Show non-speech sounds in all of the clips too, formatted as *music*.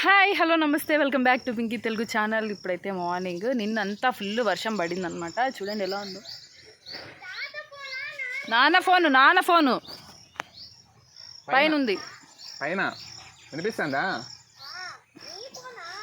Hi hello namaste. Welcome back to Pinky Telugu channel. ఇప్పుడైతే morning. నిన్నంతా full వర్షం పడిందనమాట చూడండి ఎలా ఉందో. నాన్న ఫోను నాన్న ఫోను. పైన. ఉంది పైన. వినిపిస్తుందా?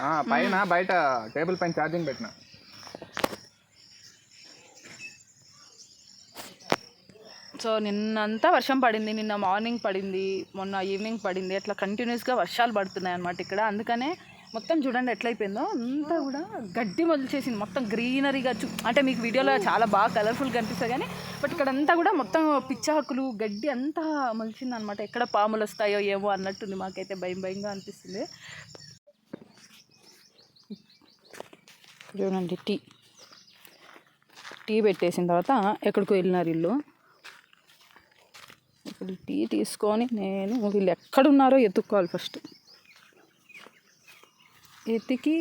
ఆ, పైన బయట టేబుల్ పైన ఛార్జింగ్ పెట్టిన. సో నిన్నంతా వర్షం పడింది నిన్న మార్నింగ్ పడింది మొన్న ఈవినింగ్ పడింది. అట్లా కంటిన్యూస్గా వర్షాలు పడుతున్నాయి అనమాట ఇక్కడ. అందుకనే మొత్తం చూడండి ఎట్లయిపోయిందో. అంతా కూడా గడ్డి మొదలుచేసింది మొత్తం గ్రీనరీగా చూ అంటే మీకు వీడియోలో చాలా బాగా కలర్ఫుల్గా కనిపిస్తుంది కానీ బట్ ఇక్కడ అంతా కూడా మొత్తం పిచ్చాకులు గడ్డి అంతా మొలిచింది అనమాట ఎక్కడ పాములు వస్తాయో ఏమో అన్నట్టుంది మాకైతే భయం భయంగా అనిపిస్తుంది. చూడండి టీ. టీ పెట్టేసిన తర్వాత ఎక్కడికో వెళ్ళినారు ఇల్లు. ఇప్పుడు టీ తీసుకొని నేను వీళ్ళు ఎక్కడున్నారో ఎత్తుక్కోవాలి ఫస్ట్ ఎత్తికి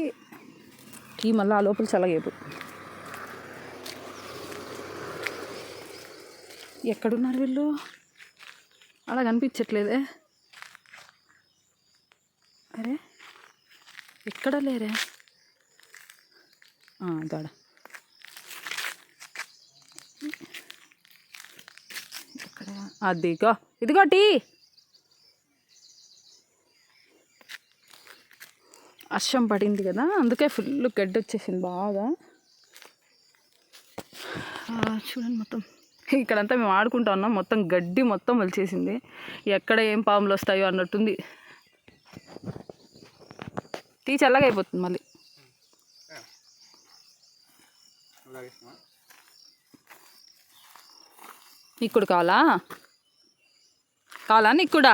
టీ మళ్ళీ ఆ లోపల చల్లగేపు ఎక్కడున్నారు వీళ్ళు? అలా కనిపించట్లేదే. అరే ఎక్కడ లేరే? దాడా అదిగో ఇదిగో టీ. వర్షం పడింది కదా అందుకే ఫుల్ గడ్డి వచ్చేసింది బాగా. చూడండి మొత్తం. ఇక్కడంతా మేము ఆడుకుంటా ఉన్నాం మొత్తం గడ్డి మొత్తం వలిచేసింది. ఎక్కడ ఏం పాములు వస్తాయో అన్నట్టుంది. టీ చల్లగా అయిపోతుంది మళ్ళీ. నీకుడు కావాలా? కావాలా నీకుడా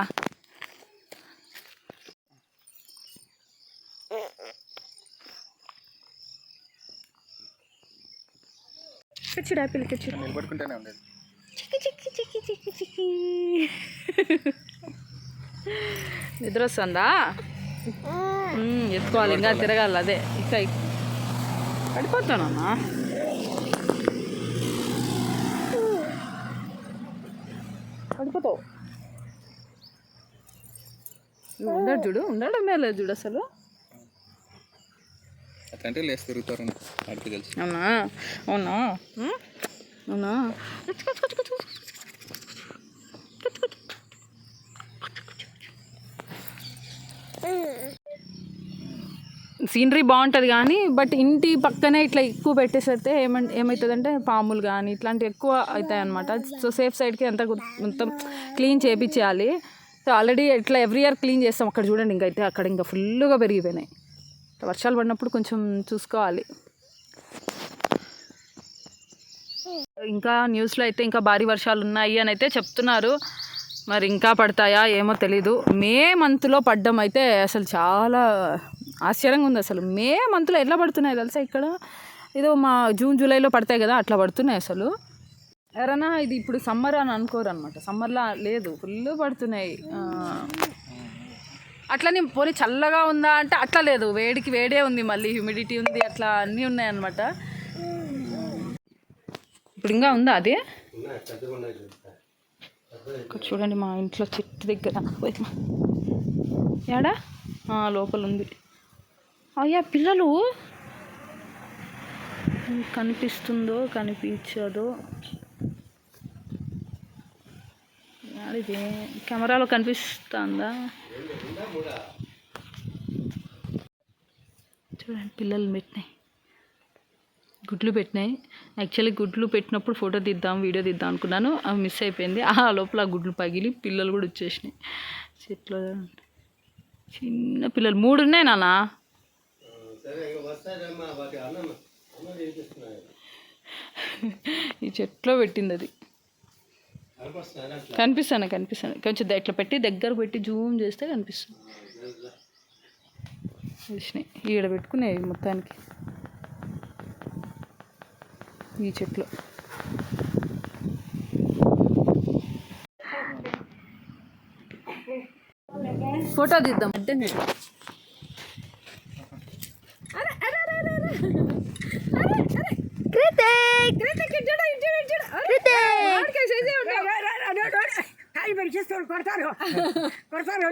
కచ్చుడు ఆపిల్ కచ్చుడు నిలబడుకుంటూనే ఉండేది. చిక్కి చిక్కి చిక్కి చిక్కి చిక్కి. నిద్ర వస్తుందా ఎత్తుకోవాలి ఇంకా తిరగాలి అదే. ఇక. పడిపోతానన్నా? పడిపోతావు. నువ్వు ఉండడు చూడు ఉండడమే లేదు చూడు అసలు. అట్లాంటి లేసి తిరుగుతారు వాడికి తెలుసు. అవునా? అవునా? అవునా? సీనరీ బాగుంటుంది కానీ బట్ ఇంటి పక్కనే ఇట్లా ఎక్కువ పెట్టేసైతే ఏమంట ఏమవుతుందంటే పాములు కానీ ఇట్లాంటివి ఎక్కువ అవుతాయి అనమాట సో సేఫ్ సైడ్కి అంతా మొత్తం క్లీన్ చేయించేయాలి సో ఆల్రెడీ ఇట్లా ఎవ్రీ ఇయర్ క్లీన్ చేస్తాం. అక్కడ చూడండి ఇంకైతే అక్కడ ఇంకా ఫుల్గా పెరిగిపోయినాయి. వర్షాలు పడినప్పుడు కొంచెం చూసుకోవాలి. ఇంకా న్యూస్లో అయితే ఇంకా భారీ వర్షాలు ఉన్నాయి అని అయితే చెప్తున్నారు. మరి ఇంకా పడతాయా ఏమో తెలీదు. మే మంత్లో పడ్డం అయితే అసలు చాలా ఆశ్చర్యంగా ఉంది అసలు. మే మంత్లో ఎట్లా పడుతున్నాయి తెలుసా ఇక్కడ? ఏదో మా జూన్ జూలైలో పడతాయి కదా అట్లా పడుతున్నాయి అసలు. ఎవరైనా ఇది ఇప్పుడు సమ్మర్ అని అనుకోరు అనమాట సమ్మర్లో లేదు ఫుల్ పడుతున్నాయి. అట్లనే పోనీ చల్లగా ఉందా అంటే అట్లా లేదు. వేడికి వేడే ఉంది మళ్ళీ హ్యూమిడిటీ ఉంది అట్లా అన్నీ ఉన్నాయన్నమాట. ఇప్పుడు ఇంకా ఉందా అది? ఇక్కడ చూడండి మా ఇంట్లో చెట్టు దగ్గర. ఏడా లోపల ఉంది. అయ్యా పిల్లలు? కనిపిస్తుందో కనిపించదో? ఇది. కెమెరాలో కనిపిస్తుందా? చూడండి పిల్లలు పెట్టినాయి. గుడ్లు పెట్టినాయి. యాక్చువల్లీ గుడ్లు పెట్టినప్పుడు ఫోటో తీద్దాం వీడియో తీద్దాం అనుకున్నాను. అవి మిస్ అయిపోయింది. ఆ లోపల గుడ్లు పగిలి పిల్లలు కూడా వచ్చేసినాయి. చెట్లు చిన్న పిల్లలు. మూడు ఉన్నాయి నాన్న. ఈ చెట్లో పెట్టింది అది. కనిపిస్తాను కనిపిస్తాను. కొంచెం ఇట్లా పెట్టి దగ్గర పెట్టి జూమ్ చేస్తే కనిపిస్తుంది. వచ్చినాయి ఈడ పెట్టుకున్నాయి మొత్తానికి. ఈ చెట్లు. ఫోటో తీద్దాం. అంటే కొడతారు. కొడతారు.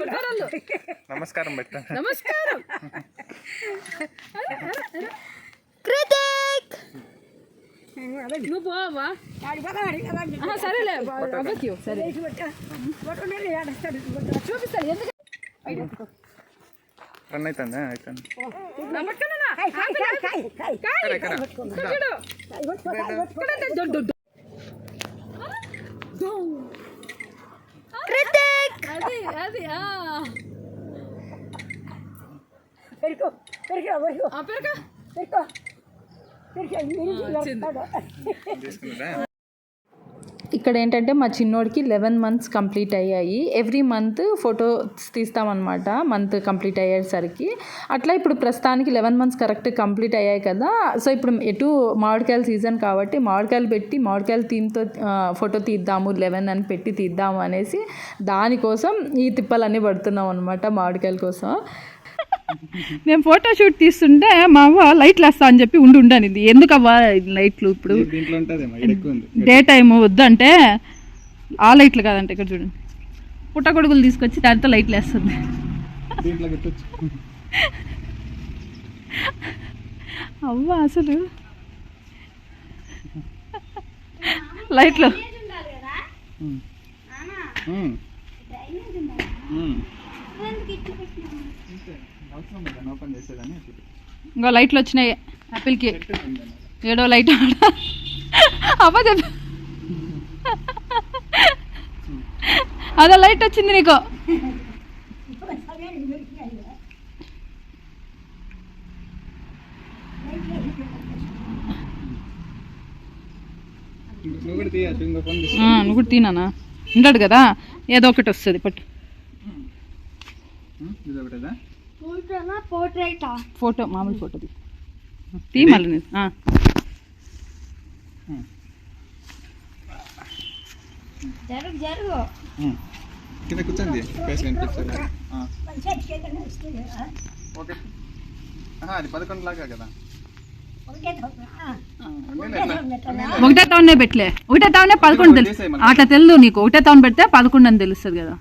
నమస్కారం పెట్టా నమస్కారం. నువ్వు పోవా? సరేలే. అవ్వకి. సరే. చూపిస్తాను ఎందుకు? రన్ అవుతుందా? అవుతుంది. నా పట్టుకున్నానా? కాయ్. ఇక్కడ చూడు. ఇక్కడ అంటే దొడ్డు, దొడ్డు. అది అది ఆ. పెరుకు పెరుకు పెరుకు ఆ ఇక్కడ ఏంటంటే మా చిన్నోడికి లెవెన్ మంత్స్ కంప్లీట్ అయ్యాయి. ఎవ్రీ మంత్ ఫొటోస్ తీస్తామన్నమాట మంత్ కంప్లీట్ అయ్యేసరికి. అట్లా ఇప్పుడు ప్రస్తుతానికి లెవెన్ మంత్స్ కరెక్ట్ కంప్లీట్ అయ్యాయి కదా. సో ఇప్పుడు ఎటు మామిడికాయల సీజన్ కాబట్టి మామిడికాయలు పెట్టి మామిడికాయల థీమ్తో ఫోటో తీద్దాము లెవెన్ అని పెట్టి తీద్దాము అనేసి దానికోసం ఈ తిప్పలన్నీ పడుతున్నాం అనమాట మామిడికాయల కోసం. నేను ఫోటో షూట్ తీస్తుంటే మా అవ్వ లైట్లు వేస్తా అని చెప్పి ఉండి ఉండనిది ఎందుకు అవ్వ లైట్లు ఇప్పుడు? డే టైం వద్దంటే ఆ లైట్లు కాదంట ఇక్కడ చూడండి. పుట్టగొడుగులు తీసుకొచ్చి దాంతో లైట్లు వేస్తుంది అవ్వ అసలు. లైట్లు ఇంకో లైట్లు వచ్చినాయి. యాపిల్కి ఏడో లైట్ అవ్వ చెప్ప అదో లైట్ వచ్చింది నీకు. నువ్వు కూడా తినానా ఉంటాడు కదా? ఏదో ఒకటి వస్తుంది పట్టు. ఇది ఒకటేదా ఫోటో మామూలు ఫోటో తీ మళ్ళీ నేను. ఆ. కింద కూర్చోండి ఫేస్ కనిపిస్తుంది ఓకే. ఆహా, అది పదకొండు లాగా కదా. ఒకటే టౌన్నే పెట్టలే? ఒకటే టౌన్నే పదకొండు తెలుసు అట్లా తెలియదు నీకు. ఒకటే టౌన్ పెడితే పదకొండు అని తెలుస్తుంది కదా.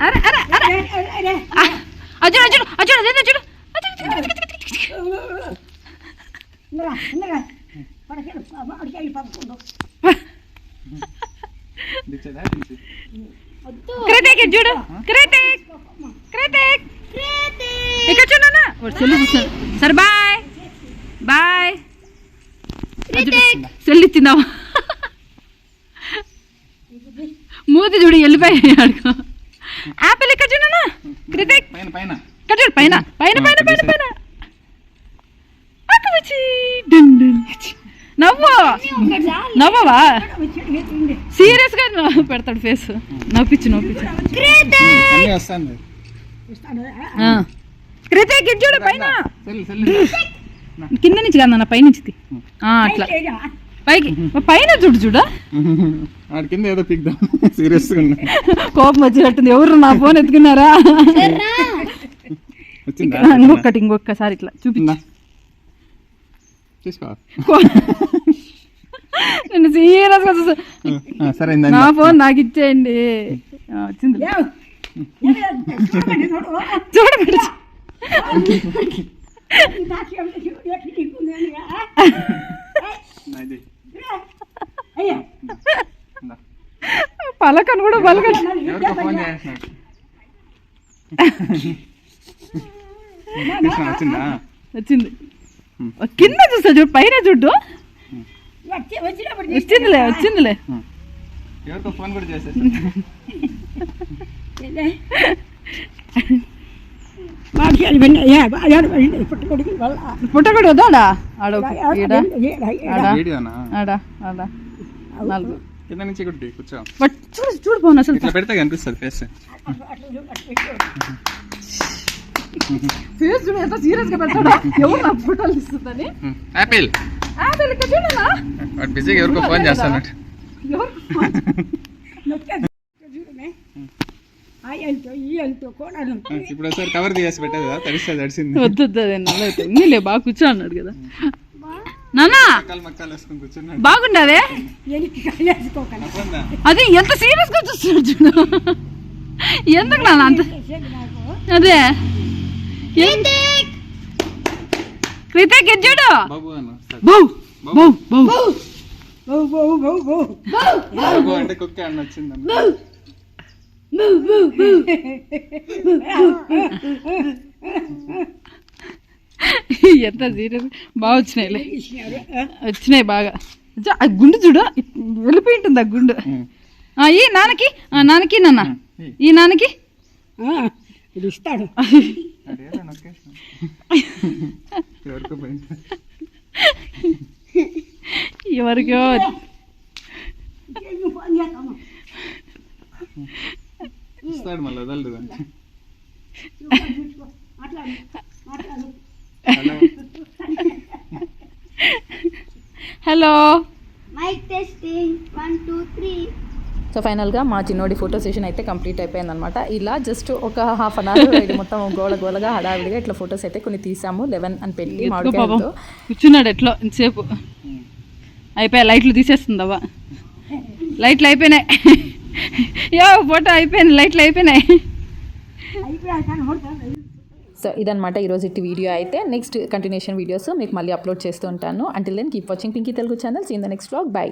అరే అరే అరే ఆ, అర్జున్ అర్జున్ అర్జున్ అదే చూడు దించేదా దించి క్రిటిక్ ఇది చూడు క్రిటిక్ క్రిటిక్ ఇక్కడ చూడన్నా సెల్ చూస్తాను సరే బాయ్ బాయ్ మూతి చూడు వెళ్ళిపోయాడు ఆపిల్ ఇక్కడ పైన పైన. ఇక్కడ చూడు పైన. పైన పైన పైన పైన. నవ్వు. నవ్వవా? సీరియస్గా నవ్వు పెడతాడు ఫేస్ నవ్వించు నవ్వించు. ఇది చూడు పైన. కింద నుంచి కాదు నాన్న పైనుంచి అట్లా. పైకి పైన చూడు చూడా ఆడి కింద ఏదో పిక్దాం సీరియస్గా ఉన్నా కోపం వచ్చినట్టుంది ఎవరు నా ఫోన్ ఎత్తుకున్నారా వచ్చిందా ఇంకొకటి ఇంకొకసారి ఇట్లా చూపి ఉందా? తీసుకో నేను సీరియస్గా సరే నా ఫోన్ నాకు ఇచ్చేయండి వచ్చింది ఇది ఇందా. పలకను కూడా పలకను. వచ్చిందా? వచ్చింది. కింద చూస్తా చూడు పైన చూడు. వచ్చిందిలే వచ్చిందిలే. ఫోన్ కూడా పుట్టకూడదు వద్దాడా ఆడ నాలుగు. కింద నుంచి కూర్చో. బట్ చూడు చూడు పోను అసలు. ఇట్లా పెడితే కనిపిస్తుంది ఫేస్ ఫేస్ చూడు ఎంత సీరియస్గా పెడతాడా. ఎవరు నా ఫోటోలు ఇస్తుందని యాపిల్ ఆ వీళ్ళు ఇక్కడ చూడనా? వాడు బిజీగా ఎవరికో ఫోన్ ఎవరు *laughs* ఇప్పుడు ఒకసారి కవర్ తీసేసి పెట్టేది కదా తడిస్తే తడిసింది. వద్దు వద్దు అదే నల్ల అవుతుంది. ఉన్నిలే బాగా కూర్చో అన్నాడు కదా. నానా అట్లా అది ఎంత సీరియస్గా చూస్తున్నాడు చూడు. ఎందుకు నాన్న అంత అదే. క్రితిక్ ఇది చూడు. బాబు అన్న సార్. బౌ బౌ బౌ. బౌ బౌ బౌ బౌ. బాబు అంటే కుక్క అన్న వచ్చిందన్న. *laughs* ఎంత సీరియస్? బాగా వచ్చినాయిలే. వచ్చినాయి బాగా. ఆ గుండు చూడు వెళ్ళిపోయి ఉంటుంది ఆ గుండు. ఆ, ఈ నాన్నకి ఆ, నాన్నకి నాన్న. ఈ. నాన్నకి? ఇస్తాడు. ఎవరికో మళ్ళీ hello. Mic testing. One, two, three. So ఫైనల్గా మా చిన్నోడి ఫోటో సెషన్ అయితే కంప్లీట్ అయిపోయిందనమాట ఇలా జస్ట్ ఒక హాఫ్ అన్ అవర్ ఇది మొత్తం గోల గోలగా హడావిడిగా ఇట్లా ఫొటోస్ అయితే కొన్ని తీసాము. లెవెన్ అని పెట్టి మామిడికాయలతో. కూర్చున్నాడు ఎట్లో ఇంతసేపు. అయిపోయా లైట్లు తీసేస్తుందవ్వ. లైట్లు అయిపోయినాయి. యా ఫోటో అయిపోయింది లైట్లు అయిపోయినాయి. సో ఇదనమాట ఈరోజు ఇట్టి వీడియో అయితే. నెక్స్ట్ కంటిన్యూషన్ వీడియోస్ మీకు మళ్ళీ అప్లోడ్ చేస్తూ ఉంటాను. Until then keep watching Pinky Telugu channel seen the next blog bye